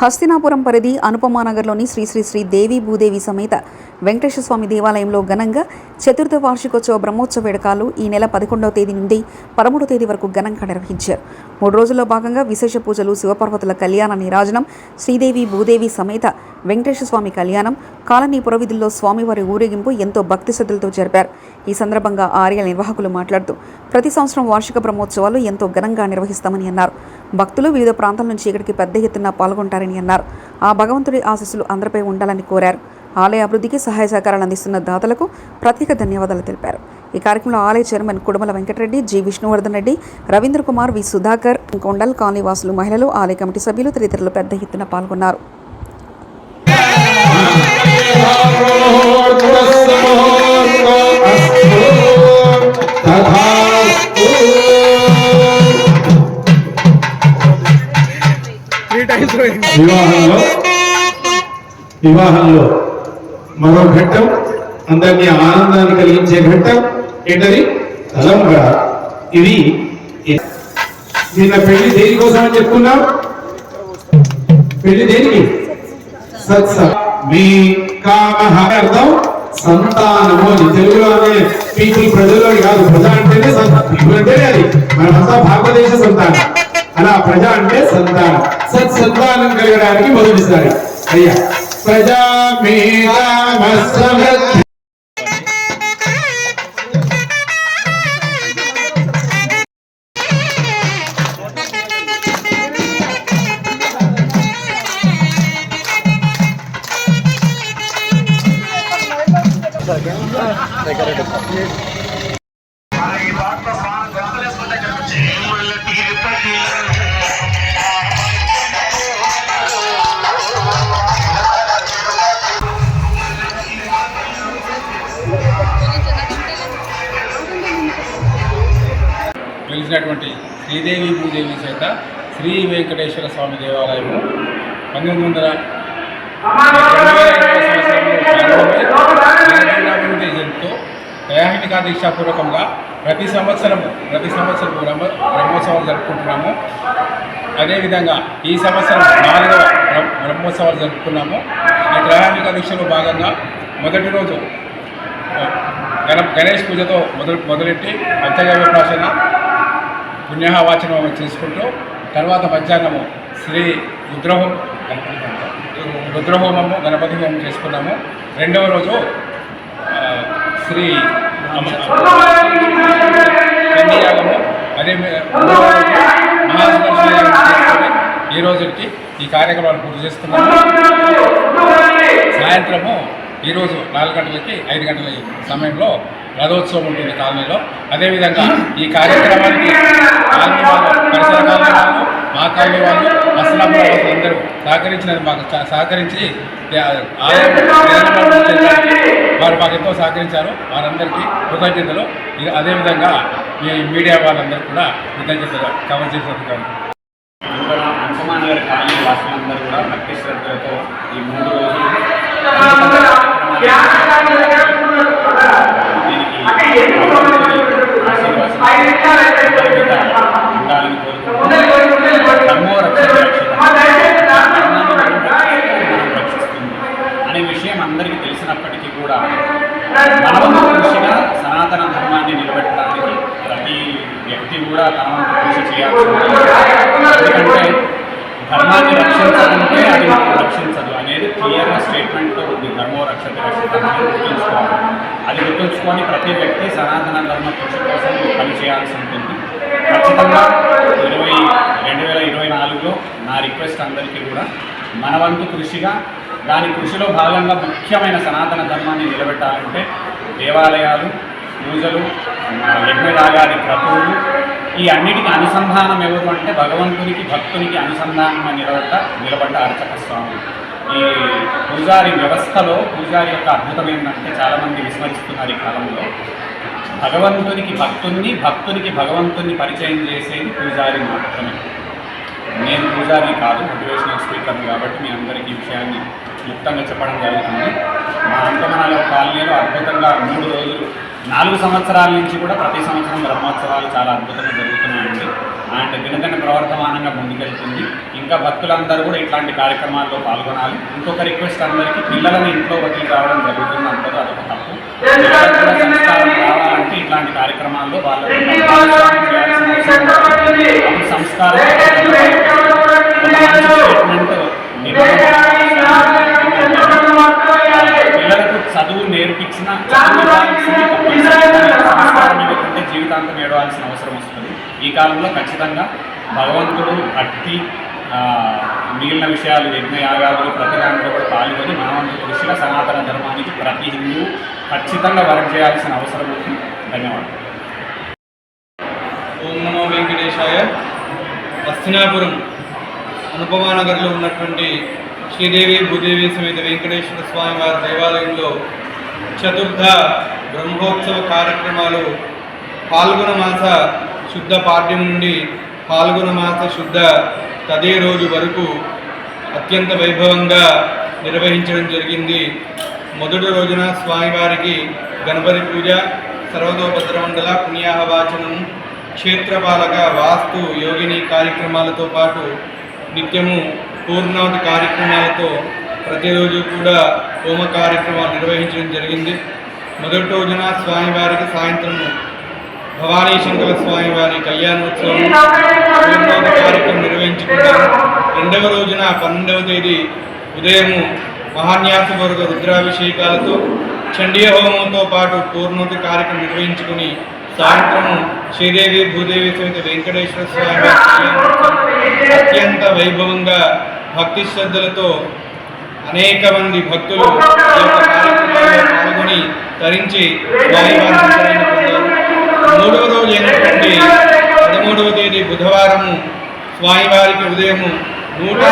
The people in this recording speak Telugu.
హస్తినాపురం పరిధి అనుపమానగర్లోని శ్రీ శ్రీ శ్రీ దేవి భూదేవి సమేత వెంకటేశ్వర స్వామి దేవాలయంలో ఘనంగా చతుర్థ వార్షికోత్సవ బ్రహ్మోత్సవ వేడుకలు ఈ నెల పదకొండవ తేదీ నుండి పదమూడవ తేదీ వరకు ఘనంగా నిర్వహించారు. మూడు రోజుల్లో భాగంగా విశేష పూజలు శివపర్వతుల కళ్యాణ నిరాజనం శ్రీదేవి భూదేవి సమేత వెంకటేశ్వర స్వామి కళ్యాణం కాలనీ పురవిధుల్లో స్వామివారి ఊరేగింపు ఎంతో భక్తి శ్రద్ధలతో జరిపారు. ఈ సందర్భంగా ఆర్య నిర్వాహకులు మాట్లాడుతూ ప్రతి సంవత్సరం వార్షిక బ్రహ్మోత్సవాలు ఎంతో ఘనంగా నిర్వహిస్తామని అన్నారు. భక్తులు వివిధ ప్రాంతాల నుంచి ఇక్కడికి పెద్ద ఎత్తున పాల్గొంటారని అన్నారు. ఆ భగవంతుడి ఆశీస్సులు అందరిపై ఉండాలని కోరారు. ఆలయ అభివృద్ధికి సహాయ సహకారాలు అందిస్తున్న దాతలకు ప్రత్యేక ధన్యవాదాలు తెలిపారు. ఈ కార్యక్రమంలో ఆలయ chairman Kudumala Venkata Reddy G Vishnuvardhan Reddy Ravindra Kumar V Sudhakar Kondal colony వాసులు మహిళలు ఆలయ కమిటీ సభ్యులు తదితరులు పెద్ద ఎత్తున పాల్గొన్నారు. వివాహంలో వివాహంలో మరో ఘట్టం అందరికీ ఆనందాన్ని కలిగించే ఘట్టం ఏంటది? తలంబర ఇది నిన్న పెళ్ళి దేనికోసం అని చెప్పుకున్నాం పెళ్ళి దేనికి? సత్స మీ కామ అర్థం సంతానము అని తెలుగులో అనే పీపుల్ ప్రజల్లో కాదు. ప్రజ అంటేనే సంతానం. అంటేనే అది. మనమంతా భారతదేశ సంతానం. అలా ప్రజ అంటే సంతానం సత్ సంతానం కలగడానికి మొదటిసారి అయ్యా ప్రజా మీద వెలిసినటువంటి శ్రీదేవి భూదేవి చేత శ్రీ వెంకటేశ్వర స్వామి దేవాలయము పంతొమ్మిది వందల అభివృద్ధి దయాహినికా దీక్షాపూర్వకంగా ప్రతి సంవత్సరం ప్రతి సంవత్సరం బ్రహ్మ బ్రహ్మోత్సవాలు జరుపుకుంటున్నాము. అదేవిధంగా ఈ సంవత్సరం నాలుగవ బ్రహ్మోత్సవాలు జరుపుకున్నాము. ఈ త్రయాహినిక దీక్షలో భాగంగా మొదటి రోజు గణ గణేష్ పూజతో మొదలు మొదలెట్టి పంచగవ్య ప్రాశన పుణ్యవాచనం చేసుకుంటూ తర్వాత మధ్యాహ్నము శ్రీ రుద్రహోం రుద్రహోమము గణపతి హోమం చేసుకున్నాము. రెండవ రోజు శ్రీ చండీయాగము అదే మీ- ఈ రోజుకి ఈ కార్యక్రమాలు పూర్తి చేస్తున్నాము. సాయంత్రము ఈరోజు నాలుగు గంటలకి ఐదు గంటల సమయంలో రథోత్సవం ఉంటుంది కాలనీలో. అదేవిధంగా ఈ కార్యక్రమానికి కాలనీ వాళ్ళు పరిసర కాలనీ వాళ్ళు మా కాలనీ వాళ్ళు వాళ్ళు అందరూ సహకరించినది మాకు. చా- సహకరించి వారు మాకు ఎంతో సహకరించారు. వారందరికీ కృతజ్ఞతలు. అదేవిధంగా మీ మీడియా వాళ్ళందరూ కూడా కృతజ్ఞతలు కవర్ చేసేందుకు అంకమానగర్ కాలనీ వాసులందరూ కూడా భక్తి శ్రద్ధలతో ఈ మూడు రోజులు దీనికి ఉండాలని కోరుకుంటున్నాను ధర్మో రక్షణ రక్షిస్తుంది అనే విషయం అందరికీ తెలిసినప్పటికీ కూడా మన వంతు కృషిగా సనాతన ధర్మాన్ని నిలబెట్టడానికి ప్రతి వ్యక్తి కూడా తన కృషి చేయాల్సి ఉంటుంది ఎందుకంటే ధర్మాన్ని రక్షించాలంటే అది మనం రక్షించదు అనేది క్లియర్గా స్టేట్మెంట్తో ఉంది. ధర్మో రక్షత గుర్తుంచుకోవాలి. అది గుర్తుంచుకొని ప్రతి వ్యక్తి సనాతన ధర్మ కృషి కోసం పని చేయాల్సి ఉంటుంది. ఖచ్చితంగా ఇరవై రెండు వేల ఇరవై నాలుగులో నా రిక్వెస్ట్ అందరికీ కూడా మన వంతు కృషిగా దాని కృషిలో భాగంగా ముఖ్యమైన సనాతన ధర్మాన్ని నిలబెట్టాలంటే దేవాలయాలు పూజలు యజ్ఞరాగాది క్రతువులు. ఈ అన్నిటికీ అనుసంధానం ఎవరు అంటే భగవంతునికి భక్తునికి అనుసంధానం నిలబడ్డ నిలబడ్డ అర్చక స్వామి. ఈ పూజారి వ్యవస్థలో పూజారి యొక్క అద్భుతం ఏంటంటే చాలామంది విస్మరిస్తున్నారు ఈ కాలంలో. భగవంతునికి భక్తుణ్ణి భక్తునికి భగవంతుణ్ణి పరిచయం చేసేది పూజారి మాత్రమే. నేను పూజారి కాదు మోటివేషనల్ స్పీకర్ కాబట్టి మీ అందరికీ ఈ విషయాన్ని క్లుప్తంగా చెప్పడం జరుగుతుంది. మా అంకమనాల కాలనీలో అద్భుతంగా మూడు రోజులు నాలుగు సంవత్సరాల నుంచి కూడా ప్రతి సంవత్సరం బ్రహ్మోత్సవాలు చాలా అద్భుతంగా జరుగుతున్నాయండి. అండ్ దినదిన ప్రవర్తమానంగా ముందుకెళ్తుంది. ఇంకా భక్తులందరూ కూడా ఇట్లాంటి కార్యక్రమాల్లో పాల్గొనాలి. ఇంకొక రిక్వెస్ట్ అందరికీ పిల్లలను ఇంట్లో వదిలి రావడం జరుగుతుంది అంటారు. అదొక తప్పు. సంస్కారం రావాలంటే ఇట్లాంటి కార్యక్రమాల్లో. అప్పుడు సంస్కారం కాలంలో ఖచ్చితంగా భగవంతుడు అట్టి మిగిలిన విషయాలు యజ్ఞయాగాదులు ప్రతి దాంట్లో కూడా పాల్గొని మనవంతు కృషిగా సనాతన ధర్మానికి ప్రతి హిందూ ఖచ్చితంగా వర్క్ చేయాల్సిన అవసరం ఉంది. ధన్యవాదాలు. ఓం నమో వెంకటేశాయ. హస్తినాపురం అనుపమానగర్లో ఉన్నటువంటి శ్రీదేవి భూదేవి సమేత వెంకటేశ్వర స్వామి వారి దేవాలయంలో చతుర్థ బ్రహ్మోత్సవ కార్యక్రమాలు పాల్గొన మాస శుద్ధ పాఠ్యం నుండి పాల్గొన మాస శుద్ధ తదే రోజు వరకు అత్యంత వైభవంగా నిర్వహించడం జరిగింది. మొదటి రోజున స్వామివారికి గణపతి పూజ సర్వతోభద్రమండల పుణ్యాహవాచనం క్షేత్రపాలక వాస్తు యోగిని కార్యక్రమాలతో పాటు నిత్యము పూర్ణావతి కార్యక్రమాలతో ప్రతిరోజు కూడా హోమ కార్యక్రమాలు నిర్వహించడం జరిగింది. మొదటి రోజున స్వామివారికి సాయంత్రం భవానీ శంకర స్వామి వారి కళ్యాణోత్సవం కార్యక్రమం నిర్వహించుకున్నారు రెండవ రోజున పన్నెండవ తేదీ ఉదయము మహాన్యాసవర్గ రుద్రాభిషేకాలతో చండీయ హోమంతో పాటు పూర్ణోదయ కార్యక్రమం నిర్వహించుకుని సాయంత్రము శ్రీదేవి భూదేవి సహిత వెంకటేశ్వర స్వామి అత్యంత వైభవంగా భక్తి శ్రద్ధలతో అనేక మంది భక్తులు పాల్గొని ధరించి స్వామివారి మూడవ రోజు అయినటువంటి పదమూడవ తేదీ బుధవారము స్వామివారికి ఉదయము నూట